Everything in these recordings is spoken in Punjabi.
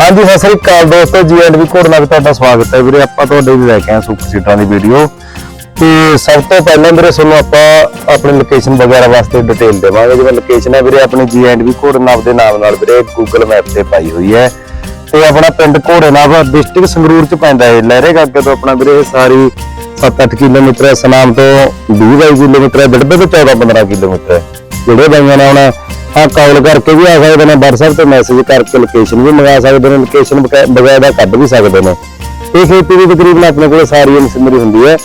ਹਾਂਜੀ, ਸਤਿ ਸ੍ਰੀ ਅਕਾਲ ਦੋਸਤੋ, ਜੀ ਐਂਡ ਵੀ ਕੋਡ ਨਾਲ ਤੁਹਾਡਾ ਸਵਾਗਤ ਹੈ ਵੀਰੇ। ਆਪਾਂ ਤੁਹਾਡੇ ਲਈ ਲੈ ਕੇ ਆਏ ਸੁਪਰ ਸੀਟਰਾਂ ਦੀ ਵੀਡੀਓ ਤੇ ਸਭ ਤੋਂ ਪਹਿਲਾਂ ਵੀਰੇ, ਤੁਹਾਨੂੰ ਆਪਾਂ ਆਪਣੀ ਲੋਕੇਸ਼ਨ ਵਗੈਰਾ ਵਾਸਤੇ ਡਿਟੇਲ ਦੇਵਾਂਗੇ। ਜਿਵੇਂ ਲੋਕੇਸ਼ਨ ਹੈ ਵੀਰੇ, ਆਪਣੀ ਜੀ ਐਂਡ ਵੀ ਕੋਡ ਨਾਮ ਦੇ ਨਾਮ ਨਾਲ ਵੀਰੇ ਗੂਗਲ ਮੈਪ ਤੇ ਪਾਈ ਹੋਈ ਹੈ। ਤੇ ਆਪਣਾ ਪਿੰਡ ਘੋੜੇਨਾਵ ਡਿਸਟ੍ਰਿਕਟ ਸੰਗਰੂਰ ਚ ਪੈਂਦਾ ਹੈ ਲਹਿਰੇ ਅੱਗੇ ਤੋਂ ਆਪਣਾ ਵੀਰੇ ਸਾਰੀ 7-8 ਕਿਲੋਮੀਟਰ ਹੈ ਸਨਾਮ ਤੋਂ 20 ਕਿਲੋਮੀਟਰ ਹੈ ਬਿੜਬੇ ਤੋਂ 14-15 ਕਿਲੋਮੀਟਰ ਹੈ। ਜਿਹੜੇ ਬਾਈਆਂ ਨੇ ਆਉਣਾ ਹਾਂ ਕਾਲ ਕਰਕੇ ਵੀ ਆ ਸਕਦੇ ਨੇ, WhatsApp ਤੇ ਮੈਸੇਜ ਕਰਕੇ ਲੋਕੇਸ਼ਨ ਵੀ ਮੰਗਾ ਸਕਦੇ ਨੇ ਲੋਕੇਸ਼ਨ ਬਗੈਰਾ ਕੱਢ ਵੀ ਸਕਦੇ ਨੇ। ਇਹ ਖੇਤੀ ਦੀ ਤਕਰੀਬਨ ਆਪਣੇ ਕੋਲ ਸਾਰੀ ਇਨਫੋਰਮੇਸ਼ਨ ਹੁੰਦੀ ਹੈ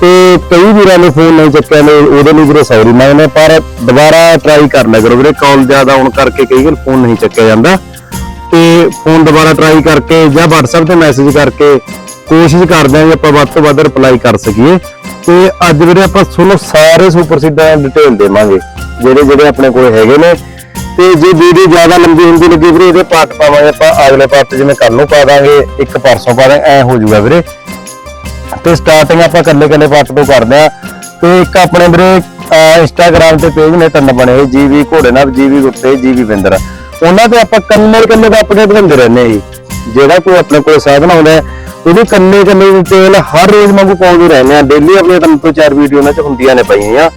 ਤੇ ਕਈ ਵੀਰਾਂ ਨੇ ਫੋਨ ਨਹੀਂ ਚੱਕਿਆ ਨੇ, ਉਹਦੇ ਲਈ ਵੀਰੇ ਸੌਰੀ ਮੰਗਦੇ ਪਰ ਦੁਬਾਰਾ ਟਰਾਈ ਕਰ ਲਿਆ ਕਰੋ ਵੀਰੇ ਕਾਲ ਜ਼ਿਆਦਾ ਆਉਣ ਕਰਕੇ ਕਈ ਵਾਰ ਫੋਨ ਨਹੀਂ ਚੱਕਿਆ ਜਾਂਦਾ। ਤੇ ਫੋਨ ਦੁਬਾਰਾ ਟਰਾਈ ਕਰਕੇ ਜਾਂ WhatsApp ਤੇ ਮੈਸੇਜ ਕਰਕੇ ਕੋਸ਼ਿਸ਼ ਕਰਦੇ ਆਂ ਕਿ ਆਪਾਂ ਵੱਧ ਤੋਂ ਵੱਧ ਰਿਪਲਾਈ ਕਰ ਸਕੀਏ। ਤੇ ਅੱਜ ਵੀਰੇ ਆਪਾਂ ਤੁਹਾਨੂੰ ਸਾਰੇ ਸੁਪਰ ਸੀਡਾਂ ਡਿਟੇਲ ਦੇਵਾਂਗੇ, ਜਿਹੜੇ ਜਿਹੜੇ ਆਪਣੇ ਕੋਲ ਹੈਗੇ ਨੇ। ਤੇ ਜੇ ਵੀਡੀਓ ਜ਼ਿਆਦਾ ਲੰਬੀ ਹੁੰਦੀ ਲੱਗੀ ਵੀਰੇ, ਇਹਦੇ ਪਾਰਟ ਪਾਵਾਂਗੇ ਆਪਾਂ। ਅਗਲੇ ਪਾਰਟ ਜਿਵੇਂ ਕੱਲ ਨੂੰ ਪਾ ਦਾਂਗੇ, ਇੱਕ ਪਰਸੋਂ ਪਾ ਦਾਂਗੇ, ਐ ਹੋ ਜਾਊਗਾ ਵੀਰੇ। ਤੇ ਸਟਾਰਟਿੰਗ ਆਪਾਂ ਕੱਲੇ ਕੱਲੇ ਪਾਰਟ ਤੋਂ ਕਰਦੇ ਆ ਤੇ ਇੱਕ ਆਪਣੇ ਵੀਰੇ ਇੰਸਟਾਗ੍ਰam ਤੇ ਪੇਜ ਨੇ ਤਿੰਨ ਬਣੇ ਹੋਏ ਜੀਵੀ ਘੋੜੇ ਜੀਵੀ ਗੁੱਟੇ ਜੀਵੀ ਬਿੰਦਰ। ਉਹਨਾਂ ਤੇ ਆਪਾਂ ਕੰਨੇ ਕੰਨੇ ਦਾ ਅਪਡੇਟ ਦਿੰਦੇ ਰਹਿੰਦੇ ਆ ਜੀ ਜਿਹੜਾ ਕੋਈ ਆਪਣੇ ਕੋਲ ਸਾਧਨ ਆਉਂਦਾ ਹੈ, ਉਹਦੀ ਕੰਨੇ ਕੰਨੇ ਦੀ ਤੇਲ ਹਰ ਰੋਜ਼ ਵਾਂਗੂ ਪਾਉਂਦੇ ਰਹਿੰਦੇ ਆ ਡੇਲੀ ਆਪਣੇ ਤਿੰਨ ਤੋਂ ਚਾਰ ਵੀਡੀਓ ਉਹਨਾਂ ਚ ਹੁੰਦੀਆਂ ਨੇ ਪਈਆਂ।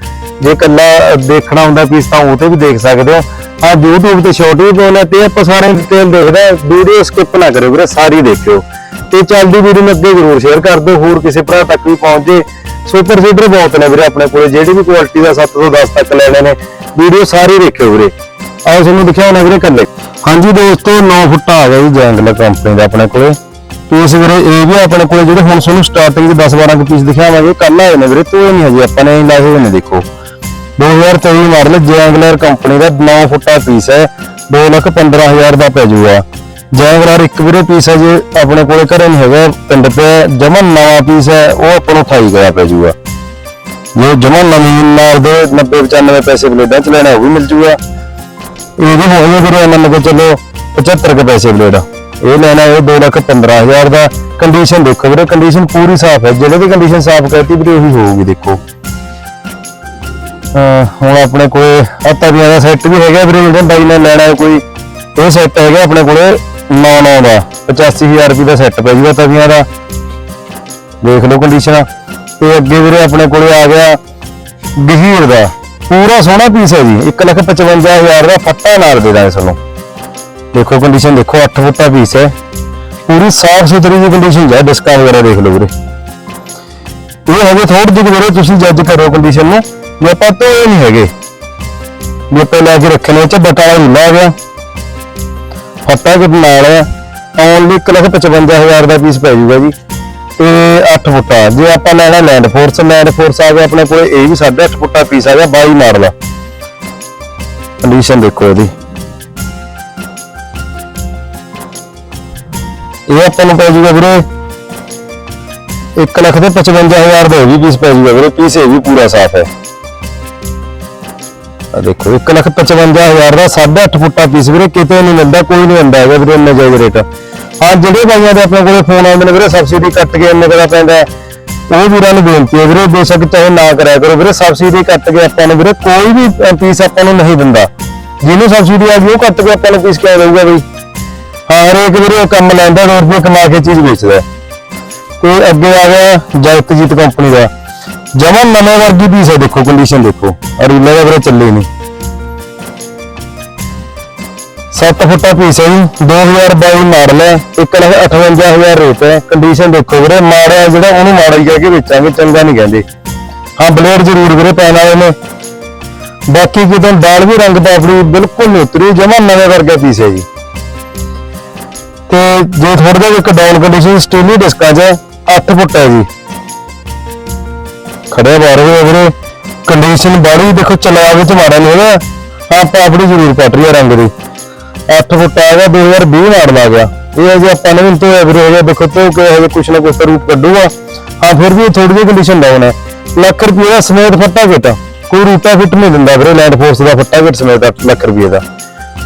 ਜੇ ਕੱਲਾ ਦੇਖਣਾ ਹੁੰਦਾ ਪੀਸ ਤਾਂ ਉਹ ਤੇ ਵੀ ਦੇਖ ਸਕਦੇ ਹੋ। ਆ YouTube ਤੇ ਸ਼ਾਰਟ ਵੀ ਪਾਉਣਾ ਤੇ ਆਪਾਂ ਸਾਰੇ ਡਿਟੇਲ ਦੇਖਦੇ ਆ ਵੀਡੀਓ ਸਕਿਪ ਨਾ ਕਰਿਓ ਵੀਰੇ, ਸਾਰੀ ਦੇਖਿਓ। ਤੇ ਚੱਲਦੀ ਵੀਡੀਓ ਨੂੰ ਅੱਗੇ ਜ਼ਰੂਰ ਸ਼ੇਅਰ ਕਰ ਦਿਓ, ਹੋਰ ਕਿਸੇ ਭਰਾ ਤੱਕ ਵੀ ਪਹੁੰਚ। ਜੇ ਸੁਪਰ ਸੀਡਰ ਬਹੁਤ ਨੇ ਵੀਰੇ ਆਪਣੇ ਕੋਲੇ, ਜਿਹੜੀ ਵੀ ਕੁਆਲਿਟੀ ਦਾ 7 ਤੋਂ 10 ਤੱਕ ਲੈਣੇ ਨੇ ਵੀਡੀਓ ਸਾਰੀ ਦੇਖਿਓ ਵੀਰੇ। ਆਓ ਤੁਹਾਨੂੰ ਦਿਖਾਉਣਾ ਵੀਰੇ ਕੱਲੇ ਹਾਂਜੀ ਦੋਸਤੋ 9 ਫੁੱਟ ਆ ਗਿਆ ਜੀ ਜੈਂਗਲਰ ਕੰਪਨੀ ਦਾ ਆਪਣੇ ਕੋਲੇ। ਪੀਸ ਵੀਰੇ, ਇਹ ਵੀ ਆਪਣੇ ਕੋਲੇ ਜਿਹੜੇ ਹੁਣ ਤੁਹਾਨੂੰ ਸਟਾਰਟਿੰਗ ਦੇ 10 12 ਪੀਸ ਦਿਖਾਵਾਂਗੇ ਕੱਲ ਆਏ ਨੇ ਵੀਰੇ, ਤੋਂ ਨਹੀਂ ਹਜੇ ਆਪਾਂ ਨੇ ਲਾਏ ਹੋਏ ਨੇ ਦੇਖੋ। 2023 ਮਾਡਲ ਜੈਂਗਲਰ ਕੰਪਨੀ ਦਾ 9 ਫੁੱਟਾ ਪੀਸ ਹੈ। 215000 ਦਾ ਪੈ ਜਾਊਗਾ। ਜੈਂਗਲਰ ਇੱਕ ਵੀਰੇ ਪੀਸ ਹੈ ਜੇ ਆਪਣੇ ਕੋਲੇ ਘਰੇ ਨਹੀਂ ਹੈਗਾ, ਪਿੰਡ ਤੇ ਜਮਨ ਨਵਾਂ ਪੀਸ ਹੈ, ਉਹ ਆਪਾਂ ਨੂੰ 28 ਗਿਆ ਪੈ ਜਾਊਗਾ। ਜੇ ਜਮਨ ਨਵੀਂ ਨਾਲ ਦੇ 90 95 ਪੈਸੇ ਬਲੇਡਾਂ ਚ ਲੈਣਾ, ਉਹ ਵੀ ਮਿਲ ਜਾਊਗਾ। ਇਹਦੇ ਹੋਏ ਵੀਰੇ ਇਹਨਾਂ ਨੂੰ ਚਲੋ 75 ਕੇ ਪੈਸੇ ਬਲੇਡ। ਇਹ ਲੈਣਾ ਇਹ 215000 ਦਾ। ਕੰਡੀਸ਼ਨ ਦੇਖੋ ਵੀਰੇ ਕੰਡੀਸ਼ਨ ਪੂਰੀ ਸਾਫ਼ ਹੈ। ਜਿਹੜੇ ਦੀ ਕੰਡੀਸ਼ਨ ਸਾਫ਼ ਕਰਤੀ ਵੀਰੇ, ਉਹੀ ਹੋਊਗੀ, ਦੇਖੋ। ਹੁਣ ਆਪਣੇ ਕੋਲੇ ਆ ਤਵੀਆਂ ਦਾ ਸੈੱਟ ਵੀ ਹੈਗਾ ਵੀਰੇ, ਜਿਹੜੇ ਬਾਈ ਨੇ ਲੈਣਾ ਕੋਈ, ਇਹ ਸੈੱਟ ਹੈਗਾ ਆਪਣੇ ਕੋਲੇ 99 ਦਾ 85000 ਰੁਪਏ ਦਾ ਸੈੱਟ ਪੈ ਜੂਗਾ ਤਵੀਆਂ ਦਾ। ਦੇਖ ਲਓ ਕੰਡੀਸ਼ਨ ਤੇ ਅੱਗੇ ਵੀਰੇ ਆਪਣੇ ਕੋਲੇ ਆ ਗਿਆ ਗਹੀਰ ਦਾ, ਪੂਰਾ ਸੋਹਣਾ ਪੀਸ ਹੈ ਜੀ 155000 ਦਾ ਫੱਟਾ ਨਾਲ ਦੇ ਦਾਂਗੇ ਤੁਹਾਨੂੰ। ਦੇਖੋ ਕੰਡੀਸ਼ਨ ਦੇਖੋ 8 ਫੁੱਟਾ ਪੀਸ ਹੈ। ਪੂਰੀ ਸਾਫ਼ ਸੁਥਰੀ ਦੀ ਕੰਡੀਸ਼ਨ ਹੈ ਡਿਸਕਾਂ ਵਗੈਰਾ ਦੇਖ ਲਓ ਵੀਰੇ। ਇਹ ਹੈਗੇ ਥੋੜੀ ਜਿਹੀ ਵੀਰੇ, ਤੁਸੀਂ ਜੱਜ ਕਰੋ ਕੰਡੀਸ਼ਨ ਨੂੰ। ਜੇ ਆਪਾਂ ਧੋਏ ਨਹੀਂ ਹੈਗੇ। ਜੇ ਆਪਾਂ ਲੈ ਕੇ ਰੱਖੇ ਨੇ ਬਟਾ ਵਾਲਾ ਰੀਲਾ ਆ ਗਿਆ। ਫੱਟਾ ਕਿ ਨਾਲ ਹੈ ਓਨਲੀ 155000 ਦਾ ਪੀਸ ਪੈ ਜਾਊਗਾ ਜੀ। ਤੇ 8 ਫੁੱਟਾ। ਜੇ ਆਪਾਂ ਲੈਣਾ ਲੈਂਡ ਫੋਰਸ ਲੈਂਡ ਫੋਰਸ ਆ ਗਿਆ ਆਪਣੇ ਕੋਲੇ, ਇਹ ਵੀ 8.5 ਫੁੱਟਾ ਪੀਸ ਆ ਗਿਆ 22 ਮਾਡਲ ਕੰਡੀਸ਼ਨ ਦੇਖੋ ਇਹਦੀ। ਇਹ ਆਪਾਂ ਨੂੰ ਪੈ ਜਾਊਗਾ ਵੀਰੇ 1 ਲੱਖ ਤੇ 55000 ਦਾ ਇਹ ਵੀ ਪੀਸ ਪੈ ਜਾਊਗਾ ਵੀਰੇ। ਪੀਸ ਇਹ ਵੀ ਪੂਰਾ ਸਾਫ਼ ਹੈ। ਆ ਦੇਖੋ 1 ਲੱਖ 55000 ਦਾ 8.5 ਫੁੱਟਾ ਪੀਸ ਵੀਰੇ, ਕਿਤੇ ਨਹੀਂ ਮਿਲਦਾ, ਕੋਈ ਨਹੀਂ ਹੁੰਦਾ ਹੈਗਾ ਵੀਰੇ ਇੰਨਾ ਜਾਇਜ਼ ਰੇਟ। ਹਾਂ ਜਿਹੜੇ ਬਾਈਆਂ ਦੇ ਆਪਣੇ ਕੋਲੇ ਫੋਨ ਆਉਂਦੇ ਨੇ ਵੀਰੇ ਸਬਸਿਡੀ ਕੱਟ ਕੇ ਇੰਨੇ ਦਾ ਪੈਂਦਾ ਉਹ ਵੀਰਾਂ ਨੂੰ ਬੇਨਤੀ ਹੈ ਵੀਰੇ, ਬੇਸ਼ੱਕ ਚਾਹੇ ਨਾ ਕਰਿਆ ਕਰੋ ਵੀਰੇ ਸਬਸਿਡੀ ਕੱਟ ਕੇ ਆਪਾਂ ਨੂੰ ਵੀਰੇ, ਕੋਈ ਵੀ ਪੀਸ ਆਪਾਂ ਨੂੰ ਨਹੀਂ ਦਿੰਦਾ। ਜਿਹਨੂੰ ਸਬਸਿਡੀ ਆ ਗਈ, ਉਹ ਕੱਟ ਕੇ ਆਪਾਂ ਨੂੰ ਪੀਸ ਕਿਉਂ ਦੇਊਗਾ ਬਈ? ਹਰੇਕ ਵੀਰੇ ਉਹ ਕੰਮ ਲੈਂਦਾ 2 ਰੁਪਏ ਕਮਾ ਕੇ ਚੀਜ਼ ਵੇਚਦਾ। ਹੈ। ਅੱਗੇ ਆ ਗਿਆ, ਜਗਤਜੀਤ ਕੰਪਨੀ ਦਾ। ਜਮਨ ਨਵੇਂ ਵਰਗੀ ਪੀਸ ਹੈ, ਦੇਖੋ ਕੰਡੀਸ਼ਨ ਦੇਖੋ। ਅਰੀਲਾ ਦਾ ਵੀਰੇ ਚੱਲੇ ਨਹੀਂ 7 ਫੁੱਟਾ ਪੀਸ ਹੈ ਜੀ 2022 ਮਾਡਲ ਹੈ 158000 ਰੇਟ ਹੈ। ਕੰਡੀਸ਼ਨ ਦੇਖੋ ਵੀਰੇ ਮਾੜਿਆ ਜਿਹੜਾ, ਉਹਨੂੰ ਮਾੜਾ ਹੀ ਕਹਿ ਕੇ ਵੇਚਾਂਗੇ, ਚੰਗਾ ਨਹੀਂ ਕਹਿੰਦੇ। ਹਾਂ ਬਲੇਡ ਜ਼ਰੂਰ ਵੀਰੇ ਪੈਣ ਵਾਲੇ ਨੇ। ਬਾਕੀ ਕਿਤੇ ਦਾਲ ਵੀ ਰੰਗ ਪਾਪੜੀ ਬਿਲਕੁਲ ਨਹੀਂ ਉਤਰੀ, ਜਮਾ ਨਵੇਂ ਵਰਗਾ ਪੀਸ ਹੈ ਜੀ। ਤੇ ਜੇ ਥੋੜਾ ਜਿਹਾ ਇੱਕ ਡਾਊਨ ਕੰਡੀਸ਼ਨ ਸਟੀਲੀ ਡਿਸਕਾਂ 'ਚ 8 ਫੁੱਟ ਹੈ ਜੀ। ਖੜੇ ਬਾਹਰ ਹੋਏ ਵੀਰੇ। ਕੰਡੀਸ਼ਨ ਬਾੜੀ ਦੇਖੋ ਚਲਾ ਵਿੱਚ ਮਾੜਾ ਨਹੀਂ ਹੈਗਾ ਹਾਂ ਪਾਪੜੀ ਜ਼ਰੂਰ ਪਟ ਰਹੀ ਹੈ ਰੰਗ ਦੀ। 8 ਫੁੱਟ ਆ ਗਿਆ 2020 ਮਾਡਲ ਆ ਗਿਆ। ਇਹ ਜੇ ਆਪਾਂ ਨੂੰ ਤੋਂ ਵੀਰੇ ਹੋ ਗਿਆ ਦੇਖੋ ਤੋਂ ਕਿ ਹਜੇ ਕੁਛ ਨਾ ਕੁਛ ਰੂਪ ਕੱਢੂਗਾ। ਹਾਂ, ਫਿਰ ਵੀ ਥੋੜੀ ਜਿਹੀ ਕੰਡੀਸ਼ਨ ਡਾਊਨ ਹੈ ਲੱਖ ਰੁਪਏ ਦਾ ਸਮੇਤ ਫੱਟਾ ਗਿੱਟ ਕੋਈ ਰੂਪਾ ਫਿੱਟ ਨਹੀਂ ਦਿੰਦਾ ਵੀਰੇ ਲੈਂਡ ਫੋਰਸ ਦਾ ਫੱਟਾ ਗਿੱਟ ਸਮੇਤ 8 ਲੱਖ ਰੁਪਏ ਦਾ।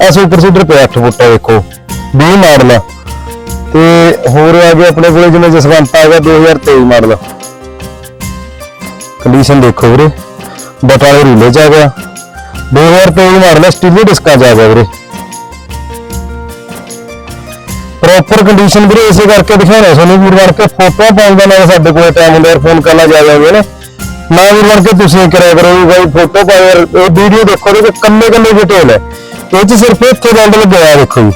ਆ ਸੁਪਰ ਸੀਡਰ ਪਿਆ 8 ਫੁੱਟ ਆ, ਦੇਖੋ। 20 ਮਾਡਲ ਤੇ ਹੋਰ ਆ ਗਿਆ ਆਪਣੇ ਕੋਲੇ ਜਿਵੇਂ ਜਸਵੰਤ ਆ ਗਿਆ 2023 ਮਾਡਲ। ਕੰਡੀਸ਼ਨ ਦੇਖੋ ਵੀਰੇ। ਬਟਾਲੇ ਰੀਲੇ ਚ ਗਿਆ। 2023 ਮਾਡਲ ਸਟੀਲੀ ਡਿਸਕਾਂ ਚ ਗਿਆ ਵੀਰੇ। ਪ੍ਰੋਪਰ ਕੰਡੀਸ਼ਨ ਵੀਰੇ ਇਸੇ ਕਰਕੇ ਦਿਖਾਉਣਾ ਤੁਹਾਨੂੰ ਵੀਰ ਬਣ ਕੇ। ਫੋਟੋ ਪਾਉਣ ਦਾ ਨਾਲ ਸਾਡੇ ਕੋਲ ਟਾਈਮ ਹੁੰਦਾ ਫੋਨ ਕਰਨਾ ਜਾ ਜਾਵੇ ਨਾ। ਨਾ ਵੀਰ ਬਣ ਕੇ ਤੁਸੀਂ ਕਰਿਆ ਕਰੋ ਵੀ ਬਾਈ ਫੋਟੋ ਪਾਓ ਇਹ ਵੀਡੀਓ ਦੇਖੋ ਤੇ ਕੰਨੇ ਕੰਨੇ ਡਿਟੇਲ ਹੈ ਇਹ ਚ ਸਿਰਫ ਇੱਥੇ ਬੰਦ ਲੱਗਿਆ ਹੋਇਆ ਦੇਖੋ ਜੀ।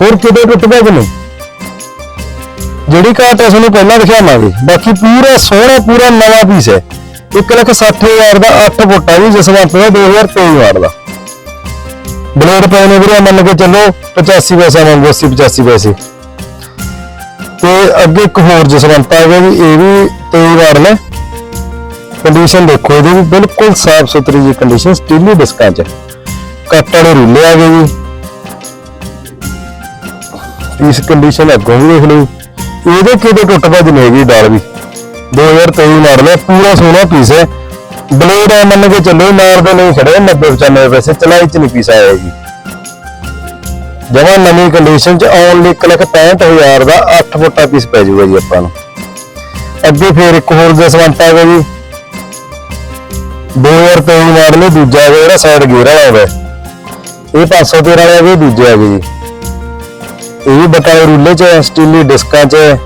ਹੋਰ ਕਿਤੇ ਟੁੱਟ ਪਿਆ ਕਿ ਨਹੀਂ? ਜਿਹੜੀ ਕਾਟ ਹੈ ਤੁਹਾਨੂੰ ਪਹਿਲਾਂ ਦਿਖਾਵਾਂਗੇ। ਬਾਕੀ ਪੂਰਾ ਸੋਹਣਾ, ਪੂਰਾ ਨਵਾਂ ਪੀਸ ਹੈ। 160000 ਦਾ 8 ਫੁੱਟ ਆ ਜਸਵੰਤ ਦਾ 2023 ਵਾਰ ਦਾ। ਬਲੇਡ ਪਏ ਨੇ ਵੀਰੇ, ਮੰਨ ਕੇ ਚੱਲੋ 85 ਪੈਸੇ ਮੰਗੋ 80 85 ਪੈਸੇ। ਤੇ ਅੱਗੇ ਇੱਕ ਹੋਰ ਜਸਵੰਤ ਆ ਗਿਆ ਜੀ ਇਹ ਵੀ 23 ਵਾਰ ਨੇ ਕੰਡੀਸ਼ਨ ਦੇਖੋ, ਇਹਦੀ ਵੀ ਬਿਲਕੁਲ ਸਾਫ਼ ਸੁਥਰੀ ਜੀ ਕੰਡੀਸ਼ਨ ਸਟੀਲੀ ਡਿਸਕਾਂ ਚ। ਕੱਟ ਵਾਲੇ ਰੁੱਲੇ ਆ ਗਏ ਜੀ। ਇਸ ਕੰਡੀਸ਼ਨ ਅੱਗੋਂ ਵੀ ਦੇਖ ਲਓ। ਇਹਦੇ ਕਿਤੇ ਟੁੱਟ ਭੱਜ ਨਹੀਂ ਹੈਗੀ ਡਾਲ ਵੀ। 2023 ਮਾਡਲ ਹੈ ਪੂਰਾ ਸੋਹਣਾ ਪੀਸ ਹੈ। ਬਲੇਡ ਹੈ ਮੰਨ ਕੇ ਚੱਲੋ ਨਾਲ ਦੇ ਨਹੀਂ ਖੜੇ 90 95 ਪੈਸੇ, ਚਲਾਈ ਚ ਨਹੀਂ ਪੀਸ ਆਇਆ ਜੀ ਜਮਾ ਨਵੀਂ ਕੰਡੀਸ਼ਨ ਚ ਓਨਲੀ 165000 ਦਾ 8 ਫੁੱਟਾ ਪੀਸ ਪੈ ਜਾਊਗਾ ਜੀ ਆਪਾਂ ਨੂੰ। ਅੱਗੇ ਫੇਰ ਇੱਕ ਹੋਰ ਜਸਵੰਤ ਆ ਗਿਆ ਜੀ। 2023 ਮਾਡਲ ਹੈ ਦੂਜਾ ਆ ਗਿਆ ਜਿਹੜਾ ਸਾਈਡ ਗੇਅਰ ਵਾਲਾ ਹੋਵੇ ਇਹ 513 ਵਾਲਾ ਵੀ ਦੂਜਾ ਆ ਗਿਆ ਜੀ। ਇਹ ਵੀ ਬਟਾਏ ਰੂਲੇ ਚ ਹੈ, ਸਟੀਲੀ ਡਿਸਕਾਂ ਚ ਹੈ।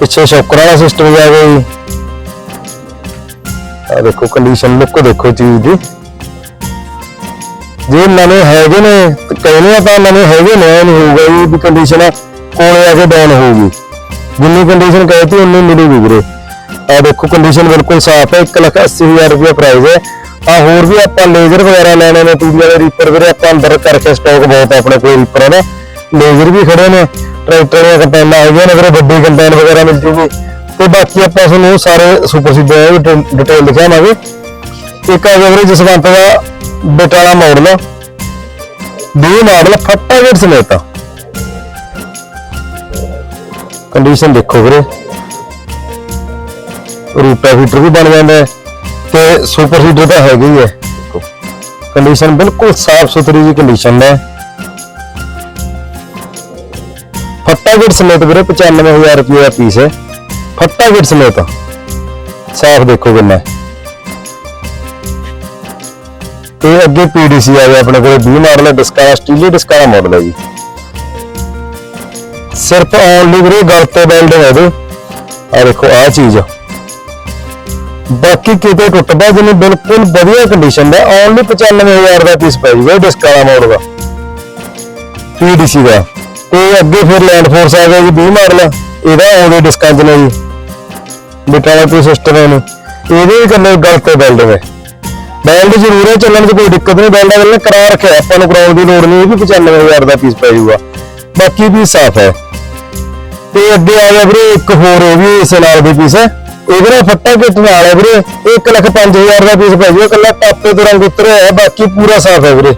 ਪਿੱਛੇ ਸ਼ੌਕਰ ਵਾਲਾ ਸਿਸਟਮ ਆ ਗਿਆ ਜੀ ਆ ਦੇਖੋ ਕੰਡੀਸ਼ਨ ਲੁੱਕ ਦੇਖੋ ਚੀਜ਼ ਦੀ। ਜੇ ਨਵੇਂ ਹੈਗੇ ਨੇ ਤੇ ਕਹਿੰਦੇ ਆ ਤਾਂ ਨਵੇਂ ਹੈਗੇ ਨੇ ਇਹ ਨਹੀਂ ਹੋਊਗਾ ਜੀ ਵੀ ਕੰਡੀਸ਼ਨ ਕੋਲੇ ਆ ਕੇ ਡਾਊਨ ਹੋਊਗੀ। ਜਿੰਨੀ ਕੰਡੀਸ਼ਨ ਕਹਤੀ ਉਨੀ ਮਿਲੂਗੀ ਵੀਰੇ। ਆ ਦੇਖੋ ਕੰਡੀਸ਼ਨ ਬਿਲਕੁਲ ਸਾਫ਼ ਹੈ 180000 ਰੁਪਏ ਪ੍ਰਾਈਸ ਹੈ। ਆ ਹੋਰ ਵੀ ਆਪਾਂ ਲੇਜ਼ਰ ਵਗੈਰਾ ਲੈਣੇ ਨੇ ਟੂਬੀ ਵਾਲੇ ਰੀਪਰ ਵੀਰੇ ਆਪਾਂ ਅੰਦਰ ਕਰਕੇ ਸਟਾਕ ਬਹੁਤ ਆ ਆਪਣੇ ਕੋਲ ਰੀਪਰਾਂ ਦਾ। ਲੇਜ਼ਰ ਵੀ ਖੜੇ ਨੇ, ਟਰੈਕਟਰ ਦੀਆਂ ਕੰਪੈਨਾਂ ਹੈਗੀਆਂ ਨੇ ਵੀਰੇ ਵੱਡੀ ਕੰਪੈਨ ਵਗੈਰਾ ਮਿਲ ਜੂਗੀ। ਤੇ ਬਾਕੀ ਆਪਾਂ ਤੁਹਾਨੂੰ ਸਾਰੇ ਸੁਪਰ ਸੀਡਰ ਡਿਟੇਲ ਦਿਖਾਵਾਂਗੇ ਇੱਕ ਆ ਗਿਆ ਵੀਰੇ ਜਸਵੰਤ ਦਾ ਬਟਾਲਾ ਮਾਡਲ। 20 ਮਾਡਲ, ਫੱਟਾ ਗੇਟ ਸਮੇਤ। ਕੰਡੀਸ਼ਨ ਦੇਖੋ ਵੀਰੇ। ਰੂਟਾ ਫੀਟਰ ਵੀ ਬਣ ਜਾਂਦਾ ਤੇ ਸੁਪਰ ਸੀਡਰ ਤਾਂ ਹੈਗਾ ਹੈ ਕੰਡੀਸ਼ਨ ਬਿਲਕੁਲ ਸਾਫ਼ ਸੁਥਰੀ ਜੀ ਕੰਡੀਸ਼ਨ ਹੈ। ਫੱਟਾ ਗੇਟ ਸਮੇਤ ਵੀਰੇ 95000 ਰੁਪਏ ਦਾ ਪੀਸ ਹੈ। ਫੱਟਾ ਗੇਟ ਸਮੇਤ। ਸਾਫ਼ ਦੇਖੋ ਕਿੰਨਾ। ਹੈ। ਤੇ ਅੱਗੇ ਪੀਡੀਸੀ ਆ ਗਿਆ ਆਪਣੇ ਕੋਲ 20 ਮਾਡਲ ਹੈ ਡਿਸਕਾ ਸਟੀਲੀ ਡਿਸਕਾ ਮਾਡਲ ਹੈ ਜੀ। ਸਿਰਫ ਓਨਲੀ ਵੀਰੇ ਗਲ ਤੇ ਬੈਲਡ ਹੈ ਇਹਦੇ। ਆ ਦੇਖੋ ਆ ਚੀਜ਼ ਬਾਕੀ ਕਿਤੇ ਟੁੱਟਦਾ ਪਿਆ ਬਿਲਕੁਲ ਵਧੀਆ ਕੰਡੀਸ਼ਨ ਦਾ ਓਨਲੀ 95000 ਦਾ ਪੀਸ ਪੈ ਜੂਗਾ ਡਿਸਕਾ ਦਾ ਮਾਡਲ ਦਾ ਪੀਡੀਸੀ ਦਾ। ਤੇ ਅੱਗੇ ਫਿਰ ਲੈਂਡ ਫੋਰਸ ਆ ਗਿਆ ਜੀ 20 ਮਾਡਲ ਇਹਦਾ ਆਉਂਦੇ ਡਿਸਕਾਂ ਨੇ ਜੀ। ਬਿਟਾਲਾ ਕੋਈ ਸਿਸਟਮ ਹੈ ਨਹੀਂ ਇਹਦੇ ਵੀ ਕੰਨੇ ਗਲ ਤੇ ਬੈਲਡ ਹੈ ਬੈਲਡ ਜ਼ਰੂਰ ਹੈ ਚੱਲਣ 'ਚ ਕੋਈ ਦਿੱਕਤ ਨਹੀਂ। ਬੈਲਡ ਅਗਲੇ ਨੇ ਕਰਾ ਰੱਖਿਆ। ਆਪਾਂ ਨੂੰ ਕਰਾਉਣ ਦੀ ਲੋੜ ਨਹੀਂ, ਇਹ ਵੀ 95000 ਦਾ ਪੀਸ ਪੈ ਜਾਊਗਾ। ਬਾਕੀ ਵੀ ਸਾਫ਼ ਹੈ ਤੇ ਅੱਗੇ ਆ ਗਿਆ ਵੀਰੇ, ਇੱਕ ਹੋਰ ਇਹ ਵੀ ਇਸੇ ਨਾਲ ਦੇ ਪੀਸ ਹੈ ਇਹਦੇ ਨਾਲ ਫੱਟਾ ਕਿੱਟ ਨਾਲ ਹੈ ਵੀਰੇ। ਇਹ 1 ਲੱਖ 5000 ਦਾ ਪੀਸ ਪੈ ਜਾਊਗਾ। ਕੱਲਾ ਟਾਪੇ ਤੋਂ ਰੰਗ ਉਤਰਿਆ ਹੈ ਬਾਕੀ ਪੂਰਾ ਸਾਫ਼ ਹੈ ਵੀਰੇ।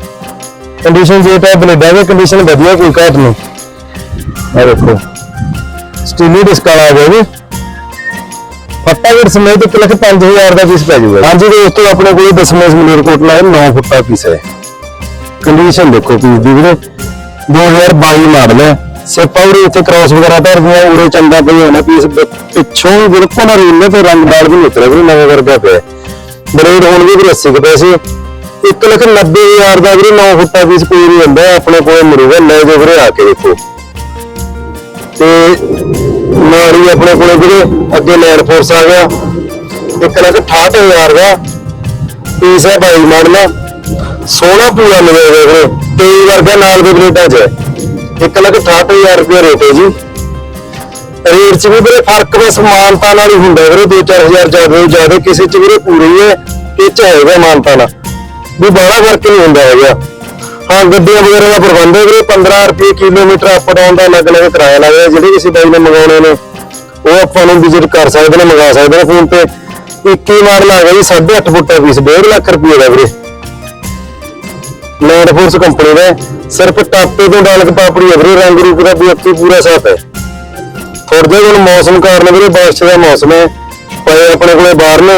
ਕੰਡੀਸ਼ਨ ਜੇ ਤਾਂ ਬਲੇਡਾਂ ਦੀ ਕੰਡੀਸ਼ਨ ਵਧੀਆ ਕੋਈ ਘਾਟ ਨਹੀਂ। ਆ ਦੇਖੋ। ਸਟੀਲੀ ਡਿਸਕ ਵਾਲਾ ਆ ਗਿਆ ਜੀ। ਫੱਟਾ ਸਮੇਤ 1 ਲੱਖ 5000 ਦਾ ਪੀਸ ਪੈ ਜਾਊਗਾ। ਹਾਂਜੀ ਦੋਸਤੋ ਆਪਣੇ ਕੋਲ ਦਸਵੇਂ ਸਮੀਰ ਕੋਟਲਾ ਹੈ 9 ਫੁੱਟਾ ਪੀਸ ਹੈ। ਕੰਡੀਸ਼ਨ ਦੇਖੋ ਪੀਸ ਦੀ ਵੀਰੇ। 2022 ਮਾਡਲ ਹੈ। ਸਿਰਫ ਉਰੇ ਇੱਥੇ ਕ੍ਰਾਸ ਵਗੈਰਾ ਧਰਦੀਆਂ ਉਰੇ ਚੰਗਾ ਪਈ ਹੋਣਾ ਪੀਸ ਪਿੱਛੋਂ ਬਿਲਕੁਲ ਰੀਲੇ ਤੇ ਰੰਗਦਾਰ ਵੀ ਨਿਕਲਿਆ ਵੀ ਨਵੇਂ ਵਰਗਾ ਪਿਆ ਬਲੇਡ ਹੁਣ ਵੀ ਵੀਰੇ 80 ਕੁ ਪੈਸੇ। 1 ਲੱਖ 90000 ਦਾ ਵੀਰੇ 9 ਫੁੱਟਾ ਪੀਸ ਕੋਈ ਨਹੀਂ ਹੁੰਦਾ ਆਪਣੇ ਕੋਲ ਮਿਲੂਗਾ ਲੈ ਜਾਓ ਵੀਰੇ, ਆ ਕੇ ਦੇਖੋ। ਤੇ ਮਾਰੀ ਆਪਣੇ ਕੋਲੇ ਵੀਰੇ, ਅੱਗੇ ਲੈਂਡ ਫੋਰਸ ਆ ਗਿਆ। 1 ਲੱਖ 68000 ਦਾ ਪੀਸ ਹੈ ਬਾਈ ਮਾਡਲ। ਸੋਹਣਾ ਪੂਰਾ ਮਿਲੇਗਾ ਵੀਰੇ ਤੇ ਵਰਗਾ ਨਾਲ ਦੇ ਪਲੇਟਾਂ 'ਚ 1 ਲੱਖ 68000 ਰੁਪਏ ਰੇਟ ਹੈ ਜੀ। ਰੇਟ 'ਚ ਵੀ ਵੀਰੇ ਫ਼ਰਕ ਬਸ ਸਮਾਨਤਾ ਨਾਲ ਹੀ ਹੁੰਦਾ ਵੀਰੇ 2-4000 ਜ਼ਿਆਦਾ ਜ਼ਿਆਦਾ ਕਿਸੇ 'ਚ ਵੀਰੇ ਪੂਰੀ ਹੈ, ਇਹ 'ਚ ਹੈਗਾ ਮਾਨਤਾ ਨਾਲ। ਵੀ ਬੜਾ ਫ਼ਰਕ ਨਹੀਂ ਹੁੰਦਾ ਹੈਗਾ। ਹਾਂ, ਗੱਡੀਆਂ ਵਗੈਰਾ ਦਾ ਪ੍ਰਬੰਧ ਹੈ ਵੀਰੇ 15 ਰੁਪਏ ਕਿਲੋਮੀਟਰ ਅਪ ਡਾਊਨ ਦਾ ਅਲੱਗ ਅਲੱਗ ਕਿਰਾਇਆ ਲੱਗਦਾ ਜਿਹੜੇ ਕਿਸੇ ਬਾਈ ਨੇ ਮੰਗਾਉਣੇ ਨੇ, ਉਹ ਆਪਾਂ ਨੂੰ ਵਿਜ਼ਿਟ ਕਰ ਸਕਦੇ ਨੇ, ਮੰਗਾ ਸਕਦੇ ਨੇ ਫੋਨ ਤੇ। 21 ਮਾਡਲ ਆ ਗਿਆ ਜੀ 8.5 ਫੁੱਟ ਦਾ ਪੀਸ 1.5 ਲੱਖ ਰੁਪਏ ਦਾ ਵੀਰੇ। ਲੈਂਡ ਫੋਰਸ ਕੰਪਨੀ ਦਾ ਸਿਰਫ ਟਾਪੇ ਤੋਂ ਡਾਲਕ ਪਾਪੜੀ ਹੈ ਰੰਗ ਰੂਪ ਦਾ ਬਾਕੀ ਪੂਰਾ ਸਾਫ਼ ਹੈ। ਥੋੜਾ ਜਿਹਾ ਹੁਣ ਮੌਸਮ ਕਾਰਨ ਵੀਰੇ, ਬਾਰਿਸ਼ ਦਾ ਮੌਸਮ ਹੈ। ਪਏ ਆਪਣੇ ਕੋਲੇ ਬਾਹਰ ਨੇ,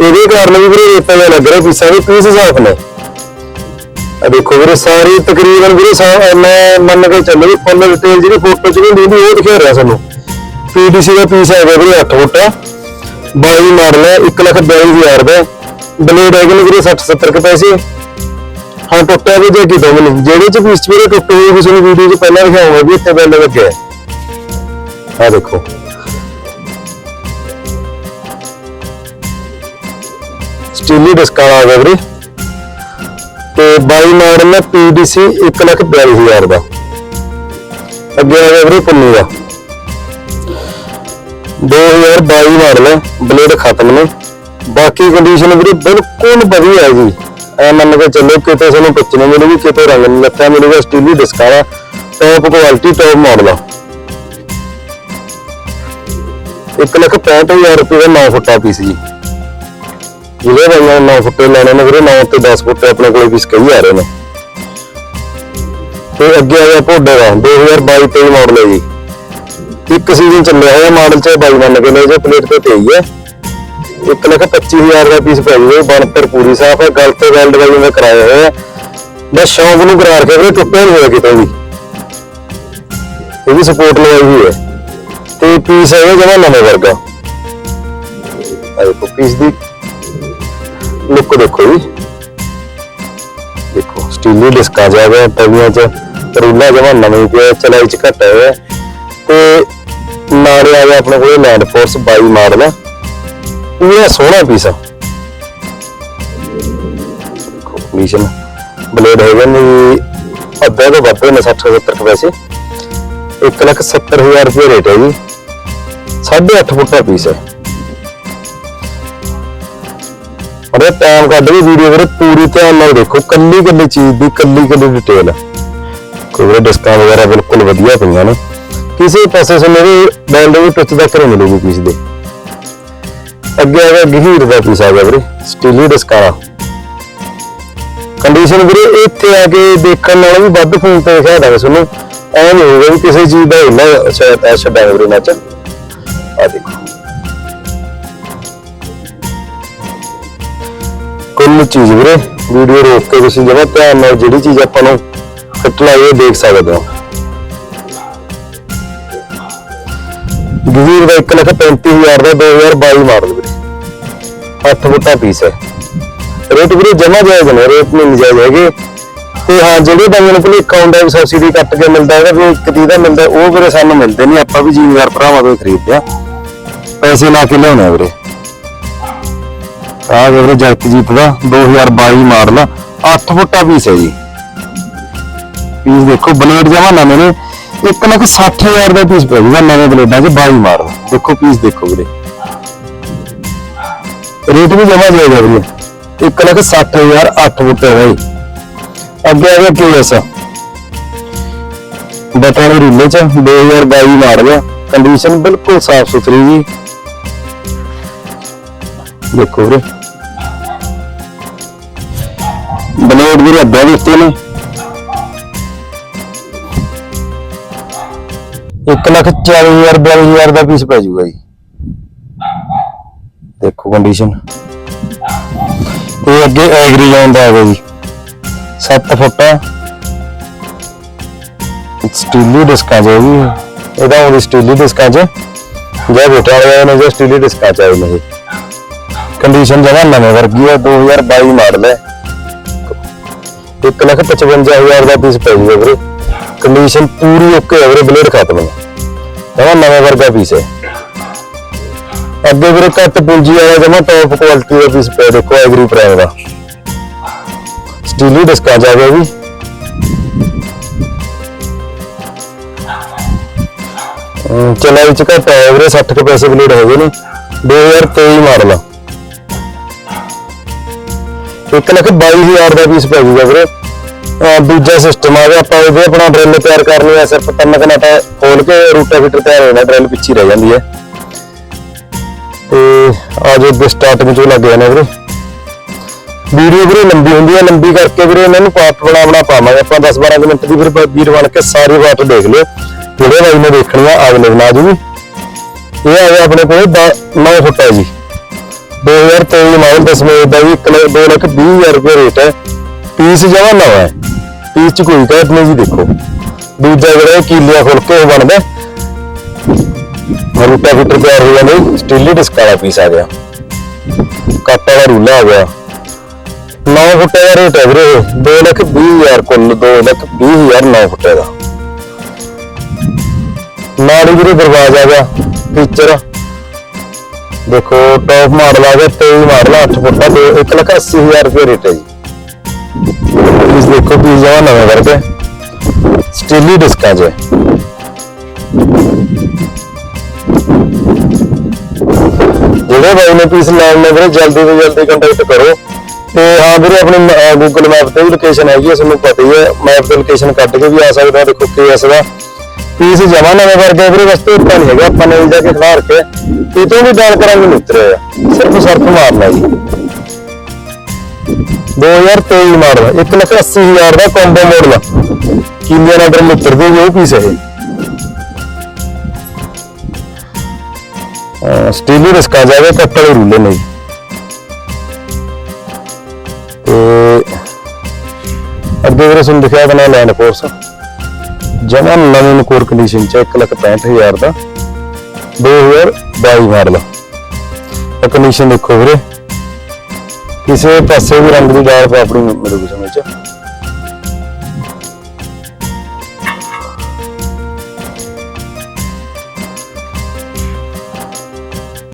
ਇਹਦੇ ਕਾਰਨ ਵੀ ਵੀਰੇ ਰੇਤਾਂ ਦਾ ਲੱਗ ਰਿਹਾ, ਪੀਸਾਂ ਦੇ ਪੀਸ ਸਾਫ਼ ਨੇ। ਆ ਦੇਖੋ ਵੀਰੇ, ਸਾਰੀ ਤਕਰੀਬਨ ਵੀਰੇ, ਸਾ- ਮੈਂ ਮੰਨ ਕੇ ਚੱਲੋ ਵੀ ਫੁੱਲ ਡਿਟੇਲ ਜਿਹੜੀ ਫੋਟੋ ਚ ਨਹੀਂ ਦਿੰਦੀ ਉਹ ਦਿਖਾ ਰਿਹਾ ਸਾਨੂੰ। ਪੀਡੀਸੀ ਦਾ ਪੀਸ ਹੈਗਾ ਵੀਰੇ 8 ਫੁੱਟ 22 ਮਾਡਲ ਹੈ 1 ਲੱਖ 42000 ਦਾ। ਬਲੇਡ ਹੈਗੇ ਨੇ ਵੀਰੇ 60 70 ਕੇ ਪੈਸੇ। ਹਾਂ ਟੁੱਟਿਆ ਵੀ ਜੇ ਕਿਤੋਂ ਵੀ ਨਹੀਂ ਜਿਹੜੇ ਚ ਪੀਸ ਵੀਰੇ ਟੁੱਟੇ ਹੋਏ ਕਿਸੇ ਨੂੰ ਵੀਡੀਓ ਚ ਪਹਿਲਾਂ ਦਿਖਾਉਂਗਾ ਵੀ ਇੱਥੇ ਬੈਲ ਲੱਗਿਆ। ਆ ਦੇਖੋ। ਸਟੀਲੀ ਡਿਸਕ ਵਾਲਾ ਆ ਗਿਆ ਵੀਰੇ। ਤੇ 22 ਮਾਡਲ ਹੈ PDC 142000 ਦਾ। ਅੱਗੇ ਆ ਗਿਆ ਵੀਰੇ ਪੰਨੂ ਦਾ। 2022 ਮਾਡਲ ਹੈ ਬਲੇਡ ਖਤਮ ਨੇ। ਬਾਕੀ ਕੰਡੀਸ਼ਨ ਵੀਰੇ ਬਿਲਕੁਲ ਵਧੀਆ ਹੈ ਜੀ। ਐ ਮੰਨ ਕੇ ਚੱਲੋ ਕਿਤੇ ਸਾਨੂੰ ਪਿੱਛ ਨਹੀਂ ਮਿਲੂਗੀ, ਕਿਤੇ ਰੰਗ ਨਹੀਂ ਲੱਥਾ ਮਿਲੂਗਾ ਸਟੀਲੀ ਡਿਸਕ ਵਾਲਾ। ਟੌਪ ਕੁਆਲਿਟੀ ਟੌਪ ਮਾਡਲ ਆ। 165000 ਰੁਪਏ ਦਾ 9 ਫੁੱਟਾ ਪੀਸ ਜੀ। ਜਿਹੜੇ ਬੰਦੇ 9 ਫੁੱਟੇ ਲੈਣੇ ਨੇ ਵੀਰੇ 9 ਤੇ 10 ਫੁੱਟੇ ਆਪਣੇ ਕੋਲੇ ਪੀਸ ਕਈ ਆ ਰਹੇ ਨੇ। ਤੇ ਅੱਗੇ ਆ ਗਿਆ ਭੋਡੇ ਦਾ 2022 23 ਮਾਡਲ ਹੈ ਜੀ। ਇੱਕ ਸੀਜ਼ਨ ਚੱਲਿਆ ਹੋਇਆ ਮਾਡਲ ਚ 22 ਮੰਨ ਕੇ ਲੈ ਜੇ ਪਲੇਟ ਤੇ 23 ਹੈ ਇੱਕ ਲੱਖ 25000 ਦਾ ਪੀਸ ਪੈ ਜੂਗਾ, ਬਣਤਰ ਪੂਰੀ ਸਾਫ਼ ਹੈ, ਗਲ ਤੇ ਵੈਲਡ ਵਾਲੀ ਮੈਂ ਕਰਾਇਆ ਹੋਇਆ। ਹੈ। ਬਸ ਸ਼ੌਂਕ ਨੂੰ ਕਰਾ ਕੇ ਟੁੱਟਿਆ ਨਹੀਂ ਹੋਇਆ ਕਿਤੇ ਵੀ। ਇਹ ਵੀ ਸਪੋਰਟ ਲਗਾਈ ਹੋਈ ਹੈ। ਤੇ ਪੀਸ ਹੈ ਜਮਾ ਨਵੇਂ ਵਰਗਾ। ਆ ਦੇਖੋ ਪੀਸ ਦੀ ਲੁੱਕ ਦੇਖੋ ਜੀ। ਦੇਖੋ ਸਟੀਲੀ ਡਿਸਕਾ ਜਾ ਗਿਆ ਤਵੀਆਂ ਚ ਰੂਲਾ ਜਮਾ ਨਵੇਂ ਪਿਆ, ਚਲਾਈ ਚ ਘਟਾ ਹੋਇਆ ਤੇ ਨਾਲੇ ਆ ਗਿਆ ਆਪਣੇ ਕੋਲ ਲੈਂਡ ਫੋਰਸ 22 ਮਾਡਲ। ਪੂਰਾ ਸੋਹਣਾ ਪੀਸ ਆ। ਕੰਡੀਸ਼ਨ ਬਲੇਡ ਹੈਗੇ ਨੇ ਅੱਧਾ ਤੋਂ ਵੱਧ ਨੇ 60 70 ਪੈਸੇ। 1 ਲੱਖ 70 ਹਜ਼ਾਰ ਰੁਪਏ ਰੇਟ ਹੈ ਜੀ। 8.5 ਫੁੱਟ ਦਾ ਪੀਸ ਹੈ ਅਰੇ ਟਾਈਮ ਕੱਢ ਕੇ ਵੀਡੀਓ ਵੀਰੇ ਪੂਰੀ ਧਿਆਨ ਨਾਲ ਦੇਖੋ, ਕੱਲੀ ਕੱਲੀ ਚੀਜ਼ ਦੀ ਕੱਲੀ ਕੱਲੀ ਡਿਟੇਲ ਕੋਈ ਡਿਸਕਾਂ ਵਗੈਰਾ ਬਿਲਕੁਲ ਵਧੀਆ ਪਈਆਂ ਨੇ। ਕਿਸੇ ਪਾਸੇ ਤੋਂ ਮੇਰੇ ਬੈਂਡ ਵੀ ਟੁੱਚ ਤੱਕ ਨਹੀਂ ਮਿਲੂਗੀ ਪੀਸ ਦੇ। ਅੱਗੇ ਆ ਗਹੀਰ ਦਾ ਪੀਸ ਆ ਗਿਆ ਵੀਰੇ ਸਟੀਲੀ ਡਿਸਕਾਂ ਕੰਡੀਸ਼ਨ ਵੀਰੇ, ਇੱਥੇ ਆ ਕੇ ਦੇਖਣ ਨਾਲ ਵੀ ਵੱਧ ਫੋਨ ਤੇ ਦਿਖਾ ਦਾਂਗੇ ਤੁਹਾਨੂੰ ਐ ਨਹੀਂ ਹੋਊਗਾ ਕਿਸੇ ਚੀਜ਼ ਦਾ ਹਿੱਲਾ ਸ਼ਾਇਦ ਐ ਛੱਡਾਂ ਵੀਰੇ ਆ ਦੇਖੋ। ਕੁੱਲ ਚੀਜ਼ ਵੀਰੇ ਵੀਡੀਓ ਰੋਕ ਕੇ ਤੁਸੀਂ ਜਮਾ ਧਿਆਨ ਨਾਲ ਜਿਹੜੀ ਚੀਜ਼ ਆਪਾਂ ਨੂੰ ਫਿੱਟ ਲਾਈਏ ਦੇਖ ਸਕਦੇ ਹੋ। ਗਜ਼ੀਰ ਦਾ 1 ਲੱਖ 35000 ਦਾ 2022 ਮਾਡਲ ਵੀਰੇ। 8 ਫੁੱਟਾ ਪੀਸ ਹੈ। ਰੇਟ ਵੀਰੇ ਜਮਾ ਜਾਇਜ਼ ਨੇ, ਰੇਟ ਨਹੀਂ ਨਜਾਇਜ਼ ਹੈਗੇ। ਤੇ ਹਾਂ, ਜਿਹੜੇ ਬੰਦੇ ਨੂੰ ਭੁਲੇਖਾ ਹੁੰਦਾ ਵੀ ਸਬਸਿਡੀ ਕੱਟ ਕੇ ਮਿਲਦਾ ਹੈਗਾ, ਵੀ ਇੱਕ ਤੀਹ ਦਾ ਮਿਲਦਾ, ਉਹ ਵੀਰੇ ਸਾਨੂੰ ਮਿਲਦੇ ਨਹੀਂ, ਆਪਾਂ ਵੀ ਜ਼ਿਮੀਦਾਰ ਭਰਾਵਾਂ ਤੋਂ ਖਰੀਦਦੇ ਆ ਪੈਸੇ ਲਾ ਕੇ ਲਿਆਉਣੇ ਆ ਵੀਰੇ। ਆਹ ਵੀਰੇ ਜਗਤਜੀਤ ਦਾ 2022 ਮਾਡਲ 8 ਫੁੱਟਾ ਪੀਸ ਹੈ ਜੀ। ਪੀਸ ਦੇਖੋ, ਬਲੇਡ ਜਮਾ ਨਵੇਂ ਨੇ 1 ਲੱਖ 60000 ਦਾ ਪੀਸ ਪੈ ਜੂਗਾ ਨਵੇਂ ਬਲੇਡਾਂ 'ਚ 22 ਮਾਡਲ। ਦੇਖੋ ਪੀਸ ਦੇਖੋ ਵੀਰੇ। ਰੇਟ ਵੀ ਜਮਾ ਜਾਏਗਾ ਵੀਰੇ। 1 ਲੱਖ 60000 8 ਫੁੱਟ ਹੈ ਭਾਈ ਅੱਗੇ ਆ ਗਿਆ ਕੇਐਸ ਬਟਨ ਰੂਲੇ 'ਚ 2022 ਮਾਡਲ ਆ। ਕੰਡੀਸ਼ਨ ਬਿਲਕੁਲ ਸਾਫ਼ ਸੁਥਰੀ ਜੀ। ਦੇਖੋ ਵੀਰੇ। ਬਲੇਡ ਵੀਰੇ ਅੱਧਾ ਦਿੱਤੇ ਨੇ। 1 ਲੱਖ 40000 42000 ਦਾ ਪੀਸ ਪੈ ਜੂਗਾ ਜੀ। ਦੇਖੋ ਕੰਡੀਸ਼ਨ ਇਹ ਅੱਗੇ ਐਗਰੀ ਲਾਉਣ ਦਾ ਹੈਗਾ ਜੀ। 7 ਫੁੱਟ ਸਟੀਲੀ ਡਿਸਕਾਂ ਚ ਹੈ ਇਹਦਾ ਉਹ ਸਟੀਲੀ ਡਿਸਕਾਂ ਚ ਜਾਂ। ਬੇਟਾ ਵਾਲੇ ਨੇ ਜਾਂ ਸਟੀਲੀ ਡਿਸਕਾਂ ਚ ਆਏ ਨੇ ਕੰਡੀਸ਼ਨ ਜਮਾ ਨਵੇਂ ਵਰਗੀ ਹੈ 2022 ਮਾਡਲ ਹੈ 1 ਲੱਖ 55000 ਦਾ ਪੀਸ ਪੈ ਜੂਗਾ ਵੀਰੇ। ਕੰਡੀਸ਼ਨ ਪੂਰੀ ਓਕੇ ਹੈ ਵੀਰੇ, ਬਲੇਡ ਖਤਮ ਹੈ ਜਮਾ ਨਵੇਂ ਵਰਗਾ ਪੀਸ ਹੈ ਅੱਗੇ ਵੀਰੇ ਘੱਟ ਪੂੰਜੀ ਵਾਲਾ ਜਮਾ ਟੌਪ ਕੁਆਲਿਟੀ ਦਾ ਪੀਸ ਪੈ ਦੇਖੋ ਐਗਰੀ ਪ੍ਰਾਈਮ ਦਾ। ਸਟੀਲੀ ਡਿਸਕਾਂ ਜਾਵੇ ਗਿਆ ਵੀ। ਅਮ ਚਲਾ ਵਿੱਚ ਘੱਟ ਆਇਆ ਵੀਰੇ 60 ਕੁ ਪੈਸੇ ਬਲੇਡ ਹੋ ਗਏ ਨੇ 2023 ਮਾਡਲ ਆ। ਇੱਕ ਲੱਖ 22000 ਦਾ ਪੀਸ ਪੈ ਜੂਗਾ ਵੀਰੇ। ਦੂਜਾ ਸਿਸਟਮ ਆ ਗਿਆ, ਆਪਾਂ ਇਹਦੇ ਆਪਣਾ ਡਰਿਲ ਤਿਆਰ ਕਰਨੀ ਹੈ ਸਿਰਫ ਤਿੰਨ ਕਨਾਟਾ ਖੋਲ ਕੇ ਰੂਟਾ ਫਿਟਰ ਤਿਆਰ ਹੋ ਜਾਂਦਾ ਡਰਿਲ ਪਿੱਛੇ ਰਹਿ ਜਾਂਦੀ ਹੈ। ਤੇ ਆ ਜੋ ਦੇ ਸਟਾਰਟਿੰਗ ਚੋਂ ਲੱਗ ਜਾਣਾ ਵੀਰੇ। ਵੀਡੀਓ ਵੀਰੇ ਲੰਬੀ ਹੁੰਦੀ ਹੈ, ਲੰਬੀ ਕਰਕੇ ਵੀਰੇ ਇਹਨਾਂ ਨੂੰ ਪਾਰਟ ਬਣਾ ਬਣਾ ਪਾਵਾਂਗੇ। ਆਪਾਂ 10 12 ਮਿੰਟ ਦੀ ਫਿਰ ਵੀਰ ਬਣ ਕੇ ਸਾਰੀ ਪਾਰਟ ਦੇਖ ਲਿਓ। ਜਿਹੜੇ ਬਾਈ ਨੇ ਦੇਖਣੀ ਆ ਅਗਲੇ ਬਣਾ ਜੂਗੀ ਇਹ ਆ ਗਿਆ ਆਪਣੇ ਕੋਲ 9 ਫੁੱਟ ਹੈ ਜੀ। 2023 ਮਾਡਲ ਦਸਵੇਂ ਦਾ ਵੀ 2 ਲੱਖ 20 ਹਜ਼ਾਰ ਰੁਪਏ ਰੇਟ ਹੈ। ਪੀਸ ਜਮਾ ਨਵਾਂ ਹੈ। ਪੀਸ ਚ ਕੋਈ ਕਹਿਤ ਨਹੀਂ ਜੀ ਦੇਖੋ। ਦੂਜਾ ਜਿਹੜਾ ਕੀਲਿਆ ਖੁੱਲ ਕੇ ਉਹ ਬਣਦਾ। ਰੂਟਾ ਫਿਟਰ ਤਿਆਰ ਹੋ ਜਾਂਦੇ ਸਟੀਲੀ ਡਿਸਕ ਵਾਲਾ ਪੀਸ ਆ ਗਿਆ। ਕੱਟ ਵਾਲਾ ਰੂਲਾ ਆ ਗਿਆ। 9 ਫੁੱਟੇ ਦਾ ਰੇਟ ਹੈ ਵੀਰੇ 2 ਲੱਖ 20 ਹਜ਼ਾਰ ਕੁੱਲ 2 ਲੱਖ 20 ਹਜ਼ਾਰ 9 ਫੁੱਟੇ ਦਾ। ਨਾਲ ਹੀ ਵੀਰੇ ਦਰਵਾਜ਼ਾ ਆ ਗਿਆ ਫੀਚਰ ਦੇਖੋ ਟੌਪ ਮਾਡਲ ਆ ਗਿਆ 23 ਮਾਡਲ 8 ਫੁੱਟਾ ਤੇ 1 ਲੱਖ 80 ਹਜ਼ਾਰ ਰੁਪਏ ਰੇਟ ਹੈ ਜੀ। ਪੀਸ ਦੇਖੋ ਪੀਸ ਜਮਾ ਨਵੇਂ ਕਰਕੇ ਸਟੀਲੀ ਡਿਸਕਾਂ 'ਚ ਜਿਹੜੇ ਬਾਈ ਨੇ ਪੀਸ ਲੈਣ ਨੇ ਵੀਰੇ, ਜਲਦੀ ਤੋਂ ਜਲਦੀ ਕੰਟੈਕਟ ਕਰੋ। ਤੇ ਹਾਂ ਵੀਰੇ, ਆਪਣੀ ਗੂਗਲ ਮੈਪ ਤੇ ਵੀ ਲੋਕੇਸ਼ਨ ਹੈਗੀ ਹੈ ਤੁਹਾਨੂੰ ਪਤਾ ਹੀ ਹੈ। ਮੈਪ ਤੇ ਲੋਕੇਸ਼ਨ ਕੱਢ ਕੇ ਵੀ ਆ ਸਕਦਾ, ਦੇਖੋ ਕੇਐਸ ਦਾ। ਪੀਸ ਜਮਾ ਨਵੇਂ ਕਰਕੇ ਵੀਰੇ ਬਸ ਧੋਤਾ ਨਹੀਂ ਹੈਗਾ, ਆਪਾਂ ਨੇ ਜਾ ਕੇ ਖਿਲਾਰ ਕੇ ਕਿਤੋਂ ਵੀ ਦਾਲ ਕਰਾਂਗੇ, ਨਹੀਂ ਸਿਰਫ ਸਰਫ ਮਾਰਨਾ ਜੀ। 2023 ਮਾਡਲ 1 ਲੱਖ 80 ਹਜ਼ਾਰ ਦਾ ਕੰਬੋ ਮਾਡਲ ਕਿੰਨੇ ਆਰਡਰ ਨੂੰ ਉਤਰਦੇ ਉਹ ਪੀਸ ਹੈ ਸਟੀਲੀ ਰਿਸਕਾ ਜਾਵੇ ਕੱਟੜੇ ਰੂਲੇ ਨੇ ਤੇ ਅੱਗੇ ਵੀਰੇ, ਤੁਹਾਨੂੰ ਦਿਖਾਇਆ ਬਣਾ ਲੈਂਡ ਫੋਰਸ ਜਮਾ ਨਵੀਂ ਕੋਰ ਕੰਡੀਸ਼ਨ ਚ 1 ਲੱਖ 65 ਹਜ਼ਾਰ ਦਾ 2022 ਮਾਡਲ। ਕੰਡੀਸ਼ਨ ਦੇਖੋ ਵੀਰੇ। ਕਿਸੇ ਪਾਸੇ ਵੀ ਰੰਗ ਦੀ ਡਾਰ ਆਪਣੀ ਮਿਲੂਗੀ ਸਮੇਂ ਚ।